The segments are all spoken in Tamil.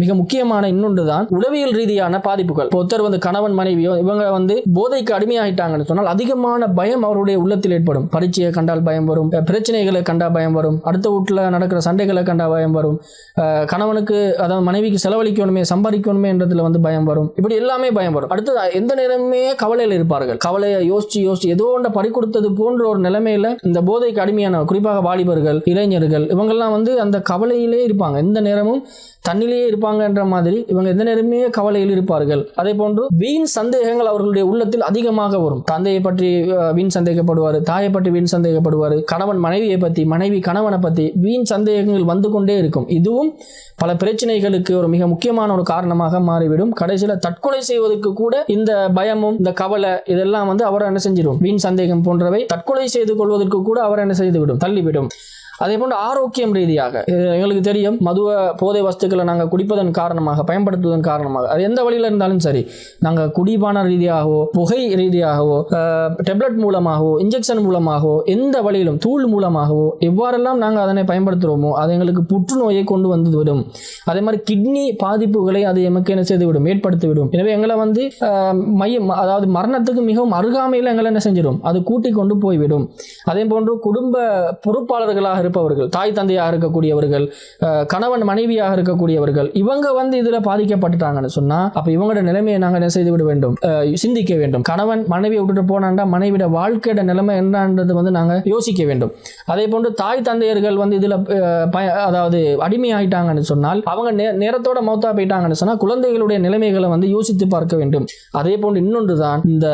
மிக முக்கியமான இன்னொன்று தான் உளவியல் ரீதியான பாதிப்புகள். இப்போ ஒருத்தர் வந்து கணவன் மனைவியோ இவங்க வந்து போதைக்கு அடிமையாகிட்டாங்கன்னு சொன்னால் அதிகமான பயம் அவருடைய உள்ளத்தில் ஏற்படும். பரீட்சையை கண்டால் பயம் வரும் பிரச்சனைகளை கண்டா பயம் வரும் அடுத்த வீட்டில் நடக்கிற சண்டைகளை கண்டா பயம் வரும் கணவனுக்கு அதாவது மனைவிக்கு செலவழிக்கணுமே சம்பாதிக்கணுமே என்றதுல வந்து பயம் வரும். இப்படி எல்லாமே பயம் வரும். அடுத்தது எந்த நேரமே கவலையில் இருப்பார்கள். கவலையை யோசிச்சு யோசிச்சு ஏதோ ஒன்றை பறி கொடுத்தது போன்ற ஒரு நிலைமையில இந்த போதைக்கு அடிமையான குறிப்பாக வாலிபர்கள் இளைஞர்கள் இவங்கெல்லாம் வந்து அந்த கவலையிலே இருப்பாங்க. எந்த நேரமும் தண்ணிலேயே இருப்பாங்கன்ற மாதிரி இவங்க எந்த நேரமே கவலையில் இருப்பார்கள். அதே போன்று வீண் சந்தேகங்கள் அவர்களுடைய உள்ளத்தில் அதிகமாக வரும். தந்தையை பற்றி வீண் சந்தேகப்படுவார் தாயை பற்றி வீண் சந்தேகப்படுவார் கணவன் மனைவியை பற்றி மனைவி கணவனை பற்றி வீண் சந்தேகங்கள் வந்து கொண்டே இருக்கும். இதுவும் பல பிரச்சனைகளுக்கு ஒரு மிக முக்கியமான ஒரு காரணமாக மாறிவிடும். கடைசியில் தற்கொலை செய்வதற்கு கூட இந்த பயமும் இந்த கவலை இதெல்லாம் வந்து அவரை என்ன செஞ்சிடும் வீண் சந்தேகம் போன்றவை தற்கொலை செய்து கொள்வதற்கு கூட அவர் என்ன செய்துவிடும்? தள்ளிவிடும். அதே போன்று ஆரோக்கியம் ரீதியாக எங்களுக்கு தெரியும் மதுவ போதை வஸ்துக்களை நாங்கள் குடிப்பதன் காரணமாக பயன்படுத்துவதன் காரணமாக அது எந்த வழியில் இருந்தாலும் சரி நாங்கள் குடிபான ரீதியாகவோ புகை ரீதியாகவோ டெப்லெட் மூலமாகவோ இன்ஜெக்ஷன் மூலமாகவோ எந்த வழியிலும் தூள் மூலமாகவோ எவ்வாறெல்லாம் நாங்கள் அதனை பயன்படுத்துகிறோமோ அது எங்களுக்கு புற்றுநோயை கொண்டு வந்து விடும். அதே மாதிரி கிட்னி பாதிப்புகளை அது எமக்கு என்ன செய்து விடும் ஏற்படுத்தி விடும். எனவே எங்களை வந்து மையம் அதாவது மரணத்துக்கு மிகவும் அருகாமையில் எங்களை என்ன செஞ்சிடும் அது கூட்டி கொண்டு போய்விடும். அதே போன்று குடும்ப பொறுப்பாளர்களாக இருப்பவர்கள் தாய் தந்தையாக இருக்கக்கூடியவர்கள் கணவன் மனைவியாக இருக்கக்கூடியவர்கள் இவங்க வந்து இதில் பாதிக்கப்பட்டுட்டாங்கன்னு சொன்னால் அப்போ இவங்களோட நிலைமையை நாங்கள் என்ன செய்து விட வேண்டும்? சிந்திக்க வேண்டும். கணவன் மனைவியை விட்டுட்டு போனாண்டா மனைவியோட வாழ்க்கையோட நிலைமை என்னன்றது வந்து நாங்கள் யோசிக்க வேண்டும். அதே போன்று தாய் தந்தையர்கள் வந்து இதில் பய- அதாவது அடிமையாயிட்டாங்கன்னு சொன்னால் அவங்க நே- நேரத்தோட மௌத்தா போயிட்டாங்கன்னு சொன்னால் குழந்தைகளுடைய நிலைமைகளை வந்து யோசித்து பார்க்க வேண்டும். அதே போன்று இன்னொன்று தான் இந்த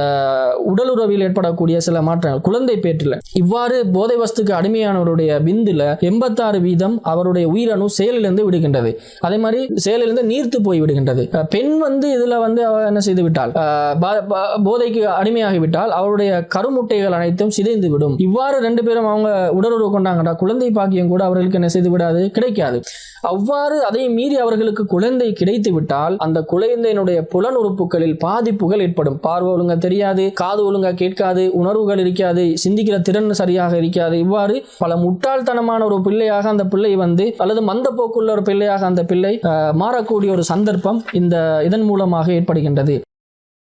உடலுறவில் ஏற்படக்கூடிய சில மாற்றங்கள். குழந்தை பேற்றில். இவ்வாறு போதை வஸ்துக்கு அடிமையானவருடைய விந்துல எண்பத்தாறு வீதம் அவருடைய உயிரணு செயலிலிருந்து விடுகின்றது. அதே மாதிரி செயலிலிருந்து நீர்த்து போய் விடுகின்றது. பெண் வந்து இதுல வந்து அவ என்ன செய்து விட்டால் போதைக்கு அடிமையாகிவிட்டால் அவருடைய கருமுட்டைகள் அனைத்தும் சிதைந்து விடும். இவ்வாறு ரெண்டு பேரும் அவங்க உடலுறவு கொண்டாங்கடா குழந்தை பாக்கியம் கூட அவர்களுக்கு என்ன செய்து விடாது கிடைக்காது. அவ்வாறு அதையும் மீறி அவர்களுக்கு குழந்தை கிடைத்து விட்டால் அந்த குழந்தையினுடைய புலன் உறுப்புகளில் பாதிப்புகள் ஏற்படும். பார்வை ஒழுங்கா தெரியாது காது ஒழுங்கா கேட்காது உணர்வுகள் இருக்காது சிந்திக்கிற திறன் சரியாக இருக்காது. இவ்வாறு பல முட்டாள் முட்டாள்தனமான ஒரு பிள்ளையாக அந்த பிள்ளை வந்து அல்லது மந்த போக்குள்ள ஒரு பிள்ளையாக அந்த பிள்ளை மாறக்கூடிய ஒரு சந்தர்ப்பம் இந்த இதன் மூலமாக ஏற்படுகின்றது.